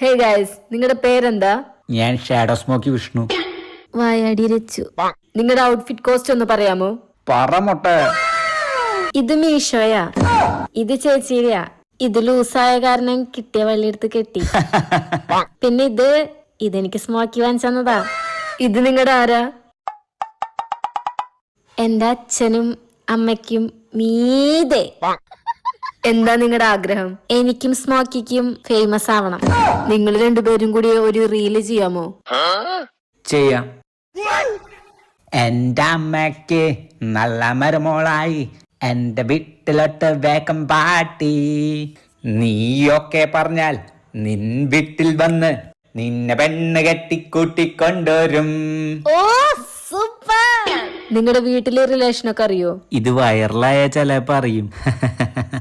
Hey guys നിങ്ങളുടെ പേരെന്താ? ഞാൻ ഷാഡോ സ്മോക്കി വിഷ്ണു വായാടി രച്ചു നിങ്ങളുടെ ഔട്ട്ഫിറ്റ് കോസ്റ്റ് ഒന്ന് പറയാമോ? പറമൊട്ട ഇത് മീഷോയാ. ഇത് ചേച്ചിയുടെയാ. ഇത് ലൂസായ കാരണം കിട്ടിയ വള്ളിയെടുത്ത് കെട്ടി. പിന്നെ ഇത് ഇതെനിക്ക് സ്മോക്കി വാങ്ങിച്ചതാ ഇത് നിങ്ങളുടെ ആരാ? എന്റെ അച്ഛനും അമ്മയ്ക്കും മീതെ. എന്താ നിങ്ങളുടെ ആഗ്രഹം? എനിക്കും സ്മോക്കിക്കും ഫേമസ് ആവണം. നിങ്ങൾ രണ്ടുപേരും കൂടി ഒരു റീൽ ചെയ്യാമോ? ചെയ്യാം. എന്റെ അമ്മയ്ക്ക് നല്ല മരുമോളായി. എന്റെ വീട്ടിലോട്ട് വേഗം പാട്ടി. നീയൊക്കെ പറഞ്ഞാൽ നിൻ വീട്ടിൽ വന്ന് നിന്നെ പെണ്ണ് കെട്ടിക്കൂട്ടിക്കൊണ്ടുവരും. ഓ സൂപ്പർ! നിങ്ങളുടെ വീട്ടിലെ റിലേഷൻ ഒക്കെ അറിയോ? ഇത് വൈറലായ ചിലപ്പോ അറിയും